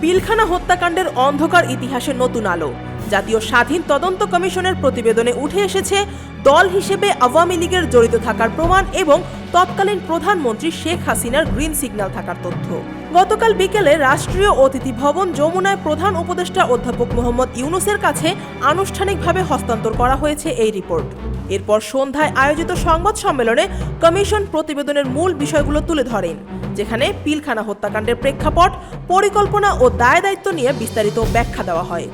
পিলখানা হত্যাকাণ্ডের অন্ধকার ইতিহাসে নতুন আলো। জাতীয় স্বাধীন তদন্ত কমিশনের প্রতিবেদনে উঠে এসেছে, দল হিসেবে আওয়ামী লীগের জড়িত থাকার প্রমাণ এবং তৎকালীন প্রধানমন্ত্রী শেখ হাসিনার গ্রিন সিগন্যাল থাকার তথ্য। গতকাল বিকেলে রাষ্ট্রীয় অতিথি ভবন যমুনায় প্রধান উপদেষ্টা অধ্যাপক মোহাম্মদ ইউনুসের কাছে আনুষ্ঠানিকভাবে হস্তান্তর করা হয়েছে এই রিপোর্ট। এরপর সন্ধ্যায় আয়োজিত সংবাদ সম্মেলনে কমিশন প্রতিবেদনের মূল বিষয়গুলো তুলে ধরেন। যেখানে পিলখানা হত্যাকাণ্ডের প্রেক্ষাপট, পরিকল্পনা ও দায় দায়িত্ব নিয়ে বিস্তারিত ব্যাখ্যা দেওয়া হয়।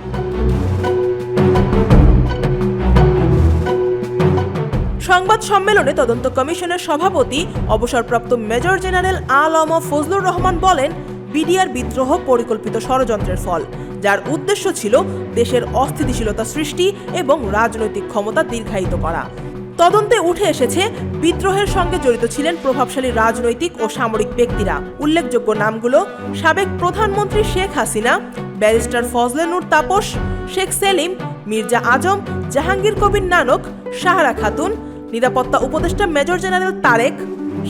সংবাদ সম্মেলনে তদন্ত কমিশনের সভাপতি, অবসরপ্রাপ্ত মেজর জেনারেল আলম ফজলুর রহমান বলেন, বিডিআর বিদ্রোহ পরিকল্পিত ষড়যন্ত্রের ফল, যার উদ্দেশ্য ছিল দেশের অস্থিতিশীলতা সৃষ্টি এবং রাজনৈতিক ক্ষমতা দীর্ঘায়িত করা। তদন্তে উঠে এসেছে, বিদ্রোহের সঙ্গে জড়িত ছিলেন প্রভাবশালী রাজনৈতিক ও সামরিক ব্যক্তিরা। উল্লেখযোগ্য নামগুলো, সাবেক প্রধানমন্ত্রী শেখ হাসিনা, ব্যারিস্টার ফজলে নূর তাপস, শেখ সেলিম, মির্জা আজম, জাহাঙ্গীর কবির নানক সাহারা খাতুন, নিরাপত্তা উপদেষ্টা মেজর জেনারেল তারেক,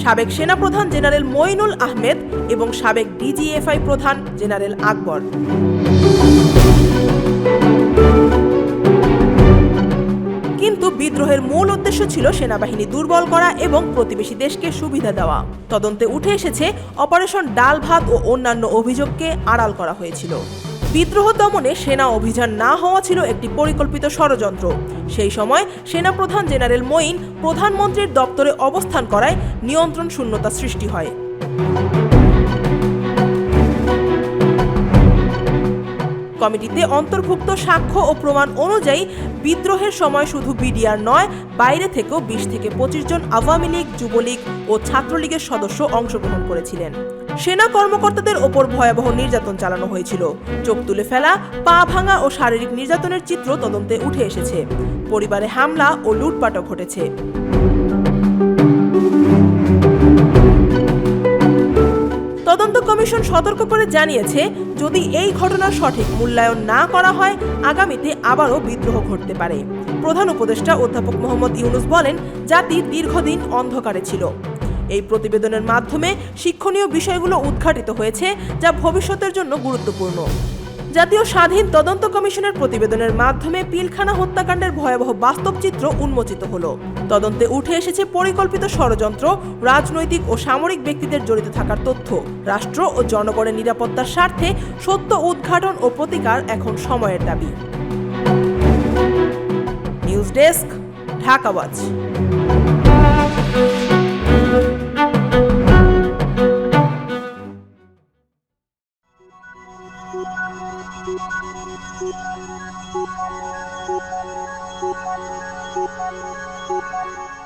সাবেক সেনাপ্রধান জেনারেল মইনুল আহমেদ এবং সাবেক ডিজিএফআই প্রধান জেনারেল আকবর। বিদ্রোহের মূল উদ্দেশ্য ছিল সেনাবাহিনী দুর্বল করা এবং প্রতিবেশী দেশকে সুবিধা দেওয়া। তদন্তে উঠে এসেছে অপারেশন ডাল ভাত ও অন্যান্য অভিযোগকে আড়াল করা হয়েছিল। বিদ্রোহ দমনে সেনা অভিযান না হওয়া ছিল একটি পরিকল্পিত ষড়যন্ত্র। সেই সময় সেনাপ্রধান জেনারেল মঈন প্রধানমন্ত্রীর দপ্তরে অবস্থান করায় নিয়ন্ত্রণ শূন্যতা সৃষ্টি হয়। কমিটিতে অন্তর্ভুক্ত সাক্ষ্য ও প্রমাণ অনুযায়ী বিদ্রোহের সময় শুধু বিডিআর নয়, বাইরে থেকেও বিশ থেকে পঁচিশ জন আওয়ামী লীগ, যুবলীগ ও ছাত্রলীগের সদস্য অংশগ্রহণ করেছিলেন। সেনা কর্মকর্তাদের ওপর ভয়াবহ নির্যাতন চালানো হয়েছিল। চোখ তুলে ফেলা, পা ভাঙা ও শারীরিক নির্যাতনের চিত্র তদন্তে উঠে এসেছে। পরিবারে হামলা ও লুটপাটও ঘটেছে। তদন্ত কমিশন সতর্ক করে জানিয়েছে যদি এই ঘটনার সঠিক মূল্যায়ন না করা হয়, আগামীতে আবারও বিদ্রোহ ঘটতে পারে। প্রধান উপদেষ্টা অধ্যাপক মোহাম্মদ ইউনুস বলেন, জাতি দীর্ঘদিন অন্ধকারে ছিল। এই প্রতিবেদনের মাধ্যমে শিক্ষণীয় বিষয়গুলো উদ্ঘাটিত হয়েছে, যা ভবিষ্যতের জন্য গুরুত্বপূর্ণ। জাতীয় স্বাধীন তদন্ত কমিশনের প্রতিবেদনের মাধ্যমে পিলখানা হত্যাকাণ্ডের ভয়াবহ বাস্তব চিত্র উন্মোচিত হল। তদন্তে উঠে এসেছে পরিকল্পিত ষড়যন্ত্র, রাজনৈতিক ও সামরিক ব্যক্তিদের জড়িত থাকার তথ্য। রাষ্ট্র ও জনগণের নিরাপত্তার স্বার্থে সত্য উদ্ঘাটন ও প্রতিকার এখন সময়ের দাবি। News desk, Dhaka Thank you.